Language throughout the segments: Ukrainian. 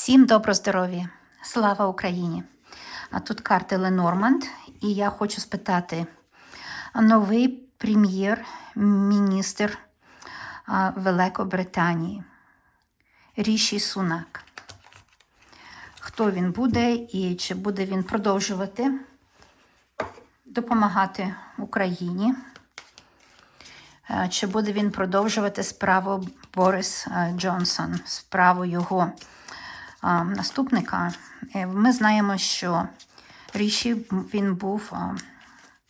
Всім добро здоров'я! Слава Україні! А тут карти Ленорманд, і я хочу спитати новий прем'єр-міністр Великобританії Ріші Сунак. Хто він буде і чи буде він продовжувати допомагати Україні? Чи буде він продовжувати справу Борис Джонсон, справу його наступника? Е, Ми знаємо, що Ріші він був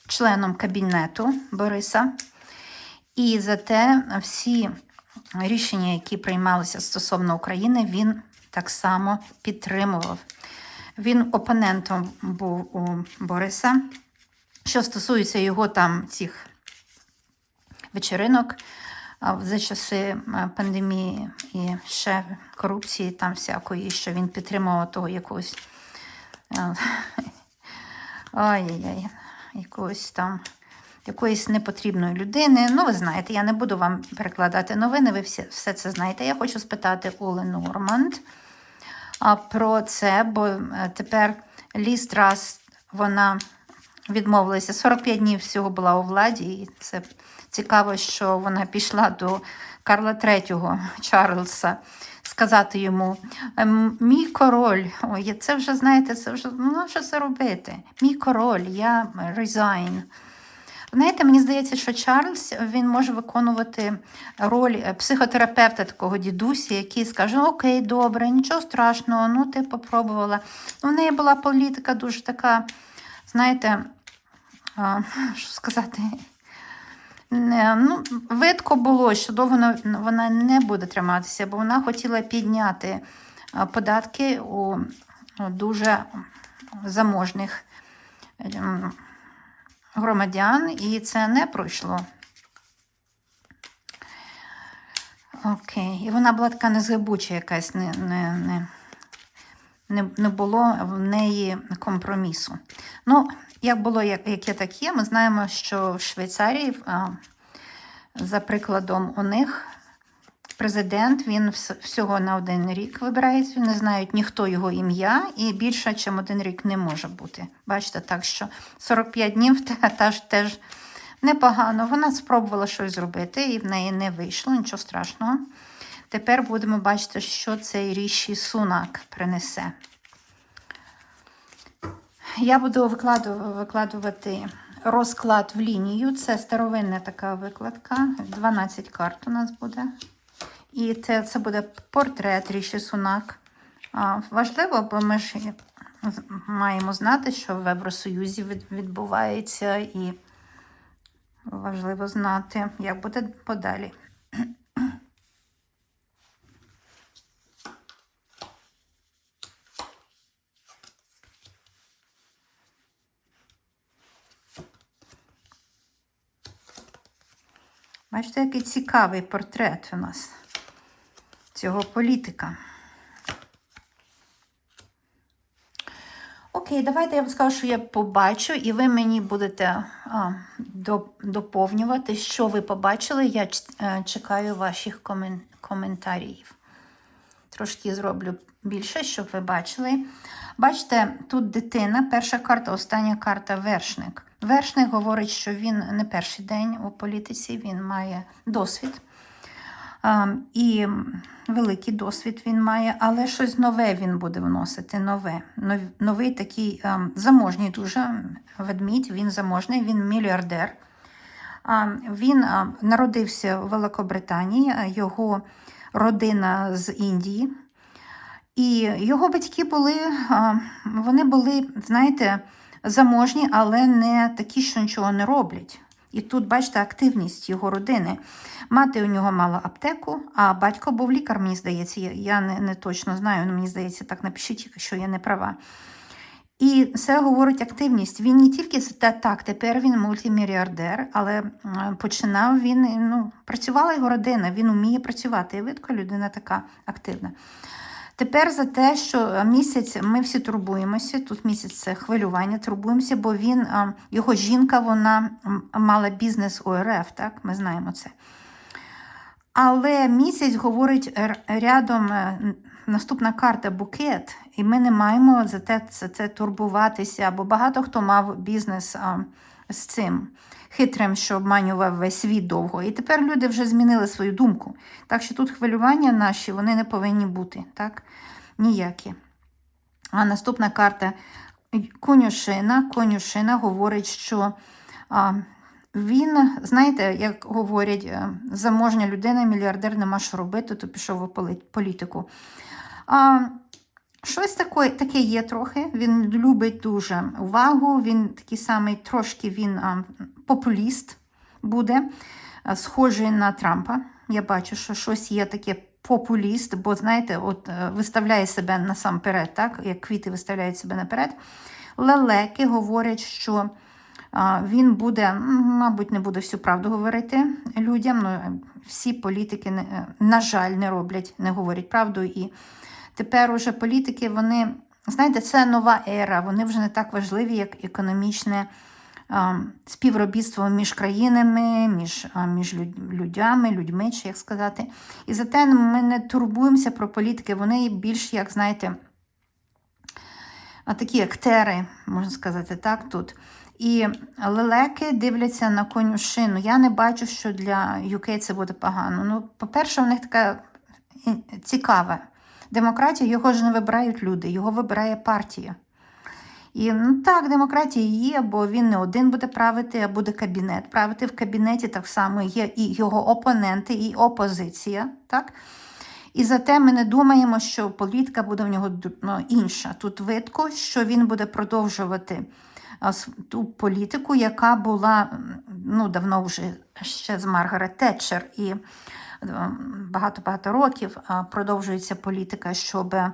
членом кабінету Бориса, і зате всі рішення, які приймалися стосовно України, він так само підтримував. Він опонентом був у Бориса. Що стосується його там цих вечеринок за часи пандемії і ще корупції, там всякої, що він підтримував того якогось а, ой-яй-яй, якогось там якоїсь непотрібної людини. Ну, ви знаєте, я не буду вам перекладати новини, ви всі, все це знаєте. Я хочу спитати Оле Норманд про це, бо е, тепер Ліз Трас, вона відмовилася 45 днів всього була у владі, і це цікаво, що вона пішла до Карла III Чарльза сказати йому: «Ем, мій король, це вже знаєте, це вже ну що це робити? Мій король, я resign. Знаєте, мені здається, що Чарльз він може виконувати роль е, психотерапевта, такого дідусі, який скаже: Окей, добре, нічого страшного, ну ти попробувала. Ну, в неї була політика дуже така, знаєте, що сказати, не, ну, видко було, що довго вона- не буде триматися, бо вона хотіла підняти податки у дуже заможних ем, громадян, і це не пройшло. Окей. І вона була така незгибуча якась, не, не, не, не було в неї компромісу. Ну, як було, яке так є, ми знаємо, що в Швейцарії, за прикладом, у них президент він всього на один рік вибирається, не знають ніхто його ім'я, і більше, ніж один рік не може бути. Бачите, так що 45 днів те- теж, теж непогано. Вона спробувала щось зробити, і в неї не вийшло, нічого страшного. Тепер будемо бачити, що цей ріші сунак принесе. Я буду викладувати розклад в лінію. Це старовинна така викладка. 12 карт у нас буде. І це, це буде портрет Ріші Сунак. Важливо, бо ми ж маємо знати, що в Євросоюзі відбувається, і важливо знати, як буде подалі. Бачите, який цікавий портрет у нас цього політика. Окей, давайте я вам скажу, що я побачу, і ви мені будете а, до- доповнювати, що ви побачили. Я е, чекаю ваших комен- коментарів. Трошки зроблю більше, щоб ви бачили. Бачите, тут дитина, перша карта, остання карта вершник. Вершник говорить, що він не перший день у політиці, він має досвід. І великий досвід він має, але щось нове він буде вносити. Нове. Нов- Новий такий а, заможній дуже ведмідь, він заможний, він мільярдер. Він народився в Великобританії, його родина з Індії. І його батьки були, вони були, знаєте, заможні, але не такі, що нічого не роблять. І тут, бачите, активність його родини. Мати у нього мала аптеку, а батько був лікар, мені здається. Я- не, не точно знаю, але мені здається, так напишіть, якщо я не права. І це говорить активність. Він не тільки так, тепер він мультимільярдер, але починав він, ну, працювала його родина, він вміє працювати. І видко, людина така активна. Тепер за те, що місяць ми всі турбуємося. Тут місяць це хвилювання, турбуємося, бо він, його жінка, вона мала бізнес у РФ, так? Ми знаємо це. Але місяць говорить рядом е, наступна карта букет, і ми не маємо за те, за це турбуватися, бо багато хто мав бізнес а, з цим хитрим, що обманював весь світ довго. І тепер люди вже змінили свою думку. Так що тут хвилювання наші вони не повинні бути, так? Ніякі. А наступна карта конюшина. Конюшина говорить, що а, він, знаєте, як говорять, е, заможня людина, мільярдер нема що робити, то пішов у політику. А, щось таке, таке є трохи. Він любить дуже увагу. Він такий самий трошки він а, популіст буде, а, схожий на Трампа. Я бачу, що щось є таке популіст, бо знаєте, от е, виставляє себе насамперед, так, як квіти виставляють себе наперед. Лелеки говорять, що а, він буде, мабуть, не буде всю правду говорити людям. Ну, всі політики, е, на жаль, не роблять, не говорять правду. І тепер уже політики, вони, знаєте, це нова ера, вони вже не так важливі, як економічне співробітство між країнами, між, між людьми, людьми, чи як сказати. І зате ми не турбуємося про політики, вони більш, як знаєте, такі актери, можна сказати, так, тут. І лелеки дивляться на конюшину. Я не бачу, що для UK це буде погано. Ну, по-перше, у них така цікава демократія, його ж не вибирають люди, його вибирає партія. І ну, так, демократія є, бо він не один буде правити, а буде кабінет. Правити в кабінеті так само є і його опоненти, і опозиція. Так? І зате ми не думаємо, що політика буде в нього ну, інша. Тут видко, що він буде продовжувати ту політику, яка була ну, давно вже ще з Маргарет Тетчер. І багато-багато років продовжується політика, щоб е,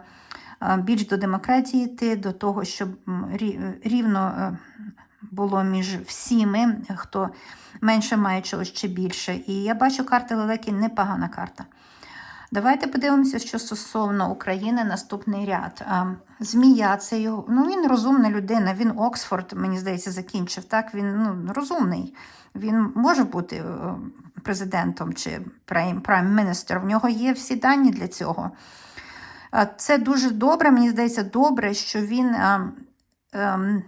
більш до демократії йти, до того, щоб рівно е, було між всіми, хто менше має чогось чи більше. І я бачу карти Лелеки непогана карта. Давайте подивимося, що стосовно України наступний ряд. Змія, це його. Ну він розумна людина. Він Оксфорд, мені здається, закінчив. Так, він ну, розумний. Він може бути е, президентом чи прайм-міністр. В нього є всі дані для цього. Це дуже добре, мені здається, добре, що він, ем,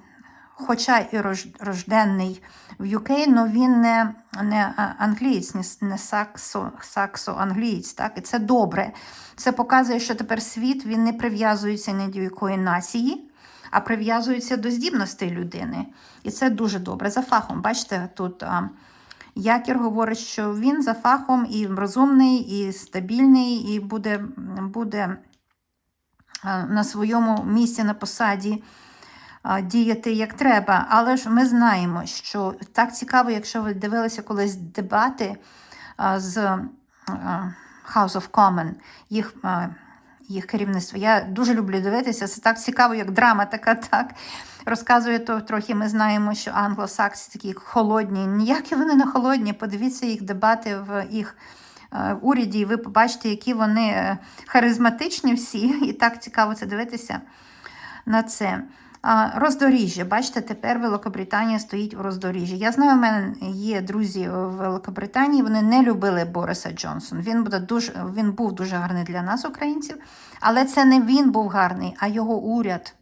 хоча і рожденний в UK, але він не, не англієць, не, саксо, саксо-англієць. Так? І це добре. Це показує, що тепер світ він не прив'язується ні до якої нації, а прив'язується до здібностей людини. І це дуже добре. За фахом, бачите, тут. Якір говорить, що він за фахом і розумний, і стабільний, і буде, буде на своєму місці на посаді діяти як треба. Але ж ми знаємо, що так цікаво, якщо ви дивилися колись дебати з House of Commons, їх, їх керівництво. Я дуже люблю дивитися. Це так цікаво, як драма така, так. Розказує то трохи, ми знаємо, що англосакси такі холодні. Ніякі вони не холодні. Подивіться їх дебати в їх уряді, і ви побачите, які вони е, харизматичні всі. І так цікаво це дивитися на це. Роздоріжжя. Бачите, тепер Великобританія стоїть у роздоріжжі. Я знаю, у мене є друзі в Великобританії, вони не любили Бориса Джонсона. Він, буде дуже, він був дуже гарний для нас, українців, але це не він був гарний, а його уряд.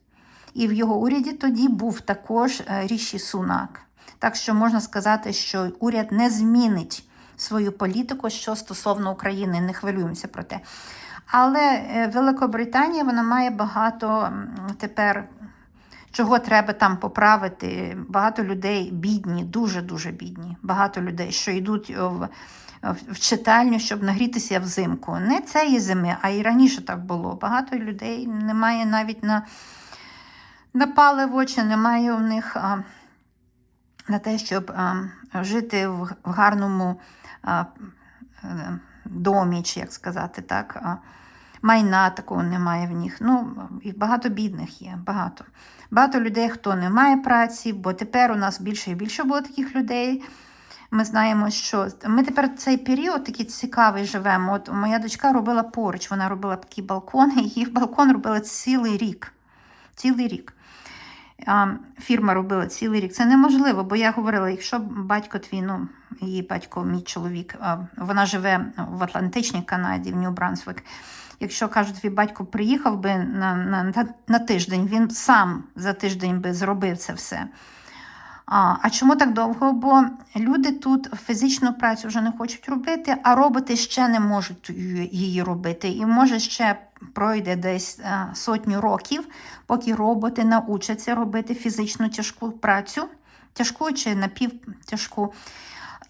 І в його уряді тоді був також е, Ріші Сунак. Так що можна сказати, що уряд не змінить свою політику, що стосовно України, не хвилюємося про те. Але е, Великобританія вона має багато тепер чого треба там поправити. Багато людей бідні, дуже-дуже бідні. Багато людей, що йдуть в, в читальню, щоб нагрітися взимку. Не цієї зими, а і раніше так було. Багато людей немає навіть на, на паливо, чи немає у них а, на те, щоб а, жити в, в гарному а, е, домі, чи як сказати так. А, майна такого немає в них. Ну, і багато бідних є, багато. Багато людей, хто не має праці, бо тепер у нас більше і більше було таких людей. Ми знаємо, що ми тепер цей період такий цікавий живемо. От моя дочка робила поруч, вона робила такі балкони, її балкон робила цілий рік. Цілий рік. Фірма робила цілий рік. Це неможливо, бо я говорила, якщо батько твій, ну, її батько, мій чоловік, вона живе в Атлантичній Канаді, в Нью-Брансвік. Якщо кажуть, твій батько приїхав би на, на, на, на тиждень, він сам за тиждень би зробив це все. А, а чому так довго? Бо люди тут фізичну працю вже не хочуть робити, а роботи ще не можуть її робити. І може ще пройде десь е, сотню років, поки роботи научаться робити фізичну тяжку працю, тяжку чи напівтяжку.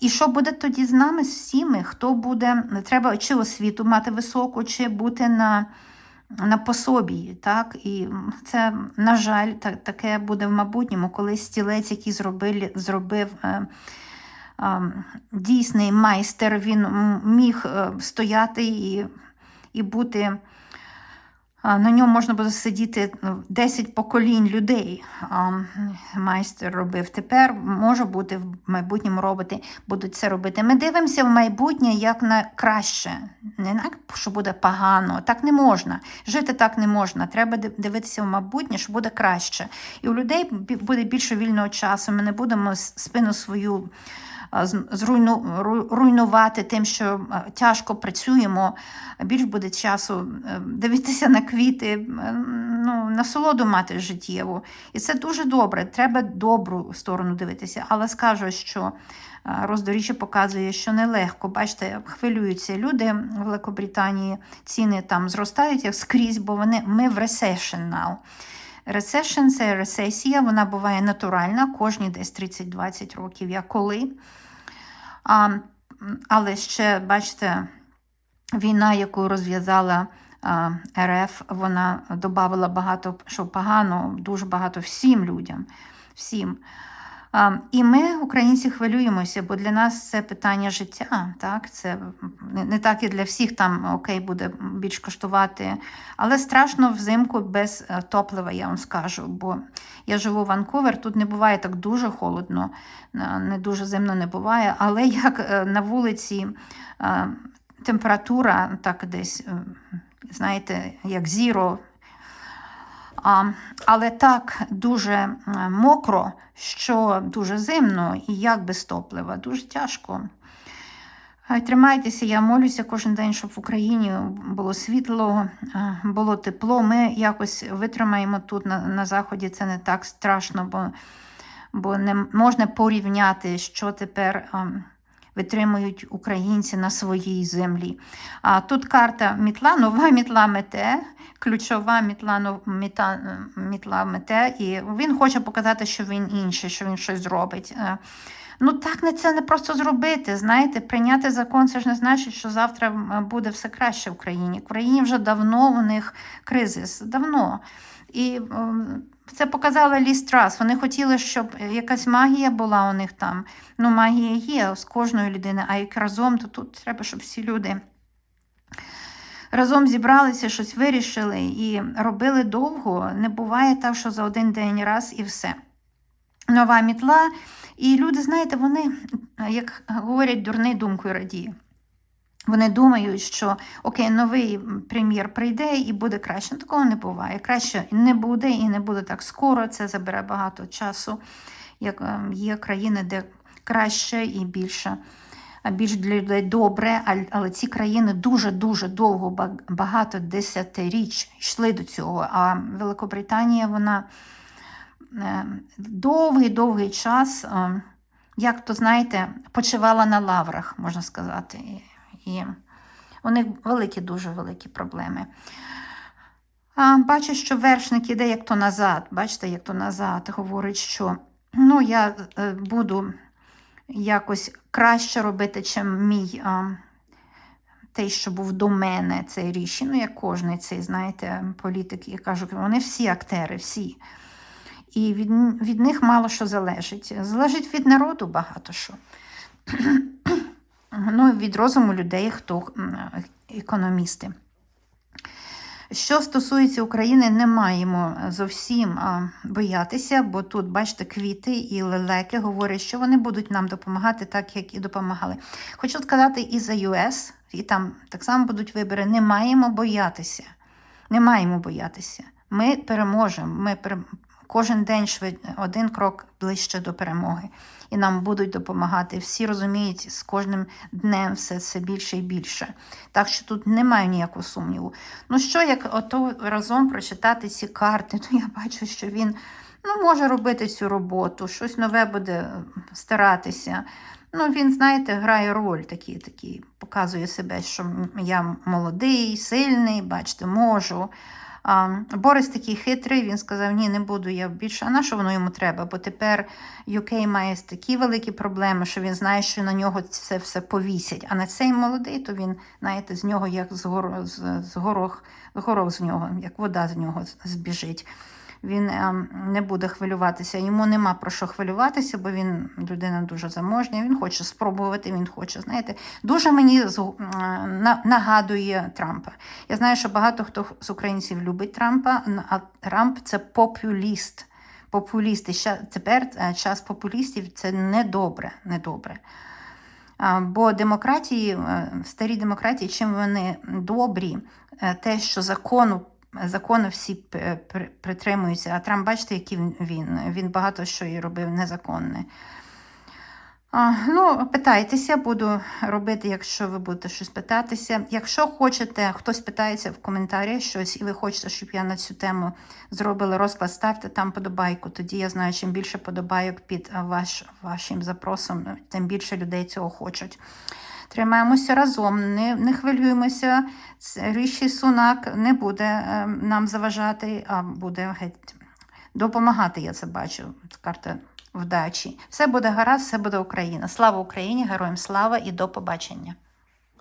І що буде тоді з нами, з всіми? Хто буде, треба чи освіту мати високу, чи бути на, на пособі. Так? І це, на жаль, та- таке буде в майбутньому, коли стілець, який зробили, зробив е, е, дійсний майстер, він міг е, стояти і, і бути. На ньому можна буде сидіти ну, 10 поколінь людей. Майстер робив. Тепер може бути в майбутньому роботи будуть це робити. Ми дивимося в майбутнє як на краще. Не на що буде погано. Так не можна. Жити так не можна. Треба дивитися в майбутнє, що буде краще. І у людей буде більше вільного часу. Ми не будемо спину свою руйнувати тим, що тяжко працюємо. Більш буде часу е, дивитися на квіти, ну, насолоду мати життєву. І це дуже добре. Треба добру сторону дивитися. Але скажу, що роздоріжжя показує, що нелегко. Бачите, хвилюються люди в Великобританії, ціни там зростають як скрізь, бо вони ми в recession now. Recession – це рецесія, вона буває натуральна, кожні десь 30-20 років, як коли. А, але ще, бачите, війна, яку розв'язала РФ, вона додавала багато що погано, дуже багато всім людям. Всім. І ми, українці, хвилюємося, бо для нас це питання життя. Так? Це не- так і для всіх там окей буде більш коштувати. Але страшно взимку без е, топлива, я вам скажу. Бо я живу в Ванкувер, тут не буває так дуже холодно, не дуже зимно не буває. Але як е, на вулиці е, температура так десь, знаєте, як зіро. Але так дуже е, мокро, що дуже зимно і як без топлива, дуже тяжко. Тримайтеся, я молюся кожен день, щоб в Україні було світло, е, було тепло. Ми якось витримаємо тут на, на Заході, це не так страшно, бо, бо не можна порівняти, що тепер ем, витримують українці на своїй землі. А тут карта мітла, нова мітла мете, ключова мітла, міта, мітла мете, і він хоче показати, що він інший, що він щось зробить. Е, Ну так не це не просто зробити. Знаєте, прийняти закон це ж не значить, що завтра буде все краще в країні. В країні вже давно у них кризис, давно. І це показала Лі Страс. Вони хотіли, щоб якась магія була у них там. Ну, магія є з кожної людини, а як разом, то тут треба, щоб всі люди разом зібралися, щось вирішили і робили довго. Не буває так, що за один день раз і все. Нова мітла. І люди, знаєте, вони, як говорять, дурний думкою радіє. Вони думають, що окей, новий прем'єр прийде і буде краще. Ну, Такого не буває. Краще не буде і не буде так скоро. Це забере багато часу. Як е, є країни, де краще і більше, а більш для людей добре, але ці країни дуже-дуже довго, баг- багато десятиріч йшли до цього. А Великобританія, вона довгий-довгий час, е, як то знаєте, почивала на лаврах, можна сказати. І, у них великі, дуже великі проблеми. А, бачу, що вершник іде як то назад. Бачите, як то назад говорить, що ну, я е, буду якось краще робити, чим мій. А, той, що був до мене, цей ріші, ну, як кожний цей, знаєте, політик, я кажу, вони всі актери, всі. І від, від них мало що залежить. Залежить від народу багато що. Ну, від розуму людей, хто економісти. Що стосується України, не маємо зовсім боятися, бо тут, бачите, квіти і лелеки говорять, що вони будуть нам допомагати так, як і допомагали. Хочу сказати і за ЮС, і там так само будуть вибори. Не маємо боятися. Не маємо боятися. Ми переможемо. Ми. Кожен день швид... один крок ближче до перемоги. І нам будуть допомагати. Всі розуміють, з кожним днем все, все більше і більше. Так що тут немає ніякого сумніву. Ну що, як ото разом прочитати ці карти, то я бачу, що він ну, може робити цю роботу, щось нове буде е, старатися. Ну, він, знаєте, грає роль такий, такий, показує себе, що я молодий, сильний, бачите, можу. Борис такий хитрий, він сказав, ні, не буду я більше. А на що воно йому треба? Бо тепер UK має такі великі проблеми, що він знає, що на нього це все повісять. А на цей молодий, то він, знаєте, з нього як з, горо, з, горох, горох з нього, як вода з нього збіжить. Він ем, не буде хвилюватися. Йому нема про що хвилюватися, бо він людина дуже заможня. Він хоче спробувати, він хоче, знаєте, дуже мені на- нагадує Трампа. Я знаю, що багато хто з українців любить Трампа, а Трамп це популіст. Популісти. Тепер е, час популістів це недобре. недобре. Бо демократії, е, старі демократії, чим вони добрі, е, те, що закону, закону всі притримуються. А Трамп, бачите, який він- він. Багато що і робив незаконне. А, ну, питайтеся, буду робити, якщо ви будете щось питатися. Якщо хочете, хтось питається в коментарях щось, і ви хочете, щоб я на цю тему зробила розклад, ставте там подобайку. Тоді я знаю, чим більше подобайок під ваш, вашим запросом, тим більше людей цього хочуть. Тримаємося разом, не, не хвилюємося. Ріші Сунак не буде е, нам заважати, а буде геть допомагати, я це бачу. Карта вдачі. Все буде гаразд, все буде Україна. Слава Україні, героям слава і до побачення.